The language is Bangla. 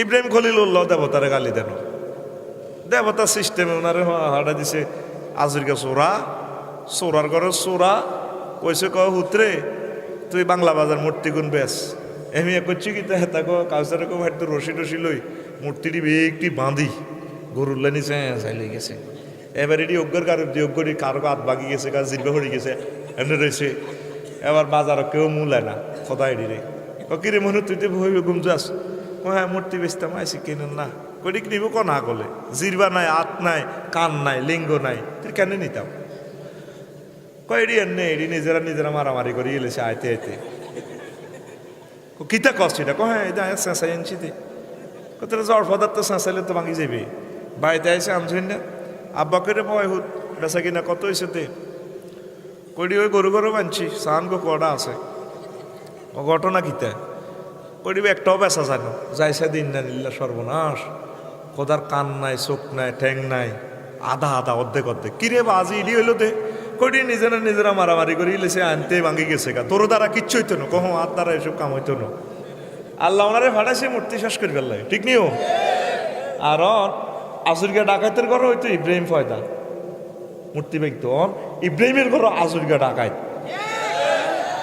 ইব্রাহিম খলিলুল্লাহ দেবতারে গালি দেন। দেবতার সিস্টেমে ওনারে হাঁটা দিছে আজিরকে চোরা চোরার ঘরে চোরা কইছে ক হুতরে, তুই বাংলা বাজার মূর্তি গুণ বেশ এমি করছি কি, তা হেতা কো কাউসারে কো হাঁটতে রশি টসি লই, মূর্তিটি একটি বাঁধি, গরুর লাইনি চাইলে গেছে। এবার এটি অজ্ঞর কারও অজ্ঞটি কারও হাত বাগি গেছে কারও জিরবা হয়ে গেছে, এনে রয়েছে এবার বাজারও কেউ মূলায় না, খোদাই রে। ও কিরে মনে, তুই তো ভইবে ঘুম যাস? হ্যাঁ মূর্তি বেচতাম আইসি কেনেন না। কদিক নিব ক না গলে জিরবা নাই, আত নাই, কান নাই, লিঙ্গ নাই তুই কেন নিতাম? কয়ডি এনে, এডি নিজেরা নিজেরা মারামারি করে এলেছে আইতে আইতে। কিতা কষ্ট এটা? কো হ্যাঁ এটা চেঁচাই আনছিতে কোথায় জ্বর পদার্থ চেঁচাইলে তো ভাঙি যাবে বাড়িতে আইসে আনছেন না। আব্বা করে বয় হুত, বেচা কিনা কত হয়েছে তে? কইডি ওই গরু গরু বানছি সান গো কটা আছে? ও ঘটনা কিতা? কইডিবে একটাও বেচা জানো। যাইছে দিন না নিল্লা সর্বনাশ। কোদার কান নাই, চোখ নাই, ঠ্যাং নাই, আধা আধা, অর্ধেক অর্ধেক। কিরে বাজি, ইডি হইল দে। কইডি নিজেরা নিজেরা মারামারি করে ইলেছে আনতে ভাঙি গেছে গা। তোর দ্বারা কিচ্ছু হইতো না। কহ, আর দ্বারা এসব কাম হইতো না। আল্লাহ ওনারে ভাড়াইছে মূর্তি শেষ করে ফেললাই ঠিক নিও? আর আসুরগা ডাকাতের ঘর হইতো ইব্রাহিম ফয়দা মূর্তি ব্যক্ত ইব্রাহিমের ঘর আসুরগা ডাকাত